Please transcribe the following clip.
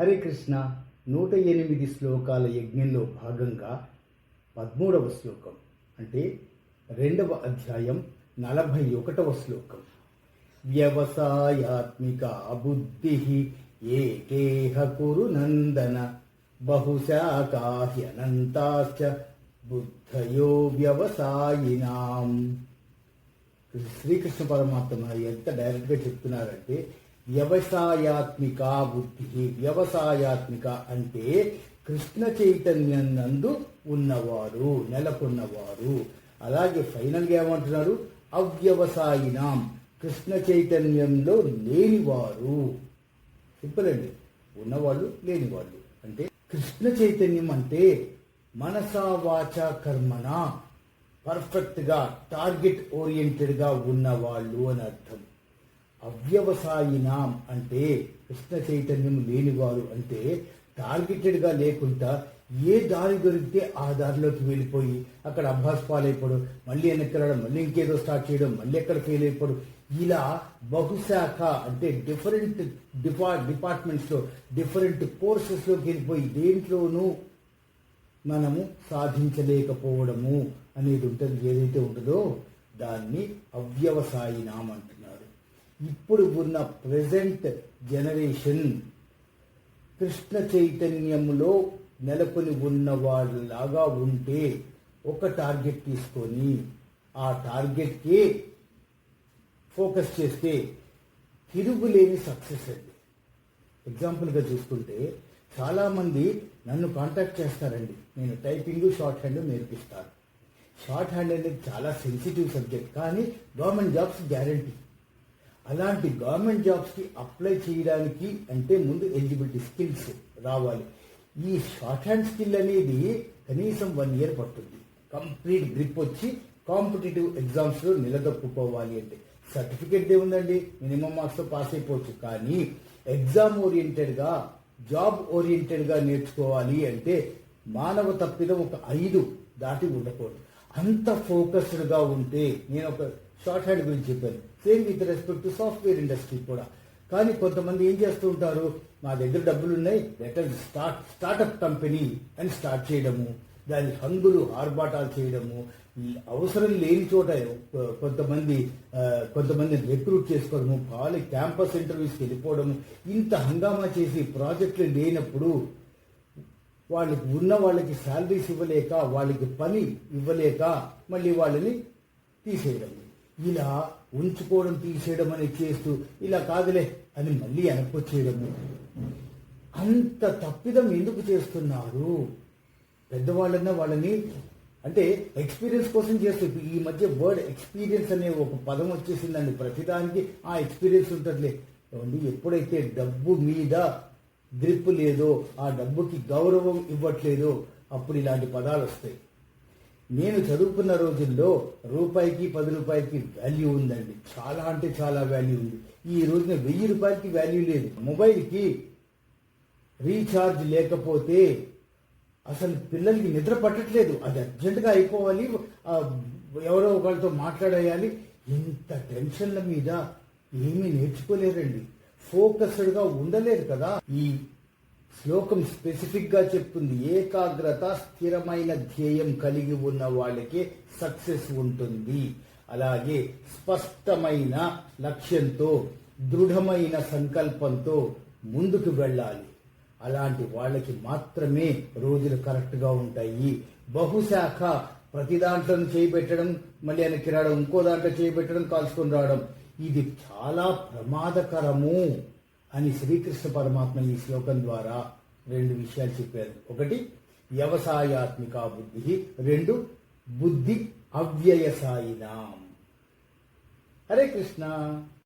హరే కృష్ణ నూట ఎనిమిది శ్లోకాల యజ్ఞంలో భాగంగా పదమూడవ శ్లోకం అంటే రెండవ అధ్యాయం నలభై ఒకటవ శ్లోకం. వ్యవసాయాత్మిక బుద్ధి ఏకేహ కురు నందన బహుశాఖాహ్యనంతాశ్చ బుద్ధయో వ్యవసాయినాం. శ్రీకృష్ణ పరమాత్మ ఎంత డైరెక్ట్గా చెప్తున్నారంటే వ్యవసాయాత్మిక బుద్ధి వ్యవసాయాత్మిక అంటే కృష్ణ చైతన్యం నందు ఉన్నవారు నెలకొన్నవారు. అలాగే ఫైనల్గా ఏమంటున్నారు? అవ్యవసాయినాం కృష్ణ చైతన్యంలో లేనివారు. సింపుల్ అండి ఉన్నవాళ్ళు లేనివాళ్ళు. అంటే కృష్ణ చైతన్యం అంటే మనసా వాచ కర్మణ పర్ఫెక్ట్గా టార్గెట్ ఓరియంటెడ్గా ఉన్నవాళ్ళు అని అర్థం. అవ్యవసాయినాం అంటే కృష్ణ చైతన్యం లేనివారు అంటే టార్గెటెడ్గా లేకుండా ఏ దారి దొరికితే ఆ దారిలోకి వెళ్ళిపోయి అక్కడ అభ్యాస పాలైపోవడం మళ్ళీ వెనక్కి రావడం మళ్ళీ ఇంకేదో స్టార్ట్ చేయడం మళ్ళీ ఎక్కడ ఫెయిల్ అయిపోవడం ఇలా బహుశాఖ అంటే డిఫరెంట్ డిపా డిపార్ట్మెంట్స్లో డిఫరెంట్ కోర్సెస్లోకి వెళ్ళిపోయి దేంట్లోనూ మనము సాధించలేకపోవడము అనేది ఉంటుంది. ఏదైతే ఉంటుందో దాన్ని అవ్యవసాయినామంటుంది ఇప్పుడు ఉన్న ప్రజెంట్ జనరేషన్ కృష్ణ చైతన్యములో నెలకొని ఉన్న వాళ్ళలాగా ఉంటే ఒక టార్గెట్ తీసుకొని ఆ టార్గెట్కి ఫోకస్ చేస్తే తిరుగులేని సక్సెస్ అండి. ఎగ్జాంపుల్గా చూసుకుంటే చాలామంది నన్ను కాంటాక్ట్ చేస్తారండి. నేను టైపింగ్ షార్ట్ హ్యాండ్ నేర్పిస్తాను. షార్ట్ హ్యాండ్ అనేది చాలా సెన్సిటివ్ సబ్జెక్ట్ కానీ గవర్నమెంట్ జాబ్స్ గ్యారంటీ అలాంటి గవర్నమెంట్ జాబ్స్కి అప్లై చేయడానికి అంటే ముందు ఎలిజిబిలిటీ స్కిల్స్ రావాలి. ఈ షార్ట్ హ్యాండ్ స్కిల్ అనేది కనీసం వన్ ఇయర్ పడుతుంది. కంప్లీట్ గ్రిప్ వచ్చి కాంపిటేటివ్ ఎగ్జామ్స్లో నిలదొక్కుకోవాలి అంటే సర్టిఫికేట్ ఏముందండి మినిమం మార్క్స్తో పాస్ అయిపోవచ్చు. కానీ ఎగ్జామ్ ఓరియంటెడ్గా జాబ్ ఓరియంటెడ్గా నేర్చుకోవాలి అంటే మానవ తప్పిదం ఒక ఐదు దాటి ఉండకూడదు. అంత ఫోకస్డ్గా ఉంటే నేను ఒక షార్ట్ హ్యాండ్ గురించి చెప్పాను. Same with respect to software industry కూడా. కానీ కొంతమంది ఏం చేస్తూ ఉంటారు? మా దగ్గర డబ్బులు ఉన్నాయి లెటర్ స్టార్ట్ స్టార్టప్ కంపెనీ అని స్టార్ట్ చేయడము దాని హంగులు ఆర్భాటాలు చేయడము అవసరం లేని చోట కొంతమంది కొంతమంది రిక్రూట్ చేసుకోవడము పాలి క్యాంపస్ ఇంటర్వ్యూస్కి వెళ్ళిపోవడము ఇంత హంగామా చేసి ప్రాజెక్టులు లేనప్పుడు వాళ్ళకి ఉన్న వాళ్ళకి శాలరీస్ ఇవ్వలేక వాళ్ళకి పని ఇవ్వలేక మళ్ళీ వాళ్ళని తీసేయడం. ఇలా ఉంచుకోవడం తీసేయడం అనేది చేస్తూ ఇలా కాదులే అని మళ్ళీ వెనక్కొచ్చేయడము. అంత తప్పిదం ఎందుకు చేస్తున్నారు? పెద్దవాళ్ళన్నా వాళ్ళని అంటే ఎక్స్పీరియన్స్ కోసం చేస్తూ ఈ మధ్య వర్డ్ ఎక్స్పీరియన్స్ అనే ఒక పదం వచ్చేసిందండి. ప్రతిదానికి ఆ ఎక్స్పీరియన్స్ ఉంటుందిలే. ఎప్పుడైతే డబ్బు మీద గ్రిప్ లేదో ఆ డబ్బుకి గౌరవం ఇవ్వట్లేదో అప్పుడు ఇలాంటి పదాలు వస్తాయి. నేను చదువుకున్న రోజుల్లో రూపాయికి పది రూపాయలకి వాల్యూ ఉందండి. చాలా అంటే చాలా వాల్యూ ఉంది. ఈ రోజున వెయ్యి రూపాయలకి వాల్యూ లేదు. మొబైల్కి రీఛార్జ్ లేకపోతే అసలు పిల్లలకి నిద్ర పట్టట్లేదు. అది అర్జెంటుగా అయిపోవాలి. ఎవరో ఒకరితో మాట్లాడేయాలి. ఇంత టెన్షన్ల మీద ఏమీ నేర్చుకోలేరండి. ఫోకస్డ్గా ఉండలేరు కదా. ఈ శ్లోకం స్పెసిఫిక్గా చెప్తుంది ఏకాగ్రత స్థిరమైన ధ్యేయం కలిగి ఉన్న వాళ్ళకి సక్సెస్ ఉంటుంది. అలాగే స్పష్టమైన లక్ష్యంతో దృఢమైన సంకల్పంతో ముందుకు వెళ్ళాలి. అలాంటి వాళ్ళకి మాత్రమే రోజులు కరెక్ట్గా ఉంటాయి. బహుశాఖ ప్రతి దాంట్లో చేయబెట్టడం మళ్ళీ వెనక్కి రావడం ఇంకో దాంట్లో చేయబెట్టడం కాల్చుకొని రావడం ఇది చాలా ప్రమాదకరము అని శ్రీకృష్ణ పరమాత్మ ఈ శ్లోకం ద్వారా రెండు విషయాలు చెప్పారు. ఒకటి వ్యవసాయాత్మిక బుద్ధి. రెండు బుద్ధి అవ్యయసాయినాం. హరే కృష్ణ.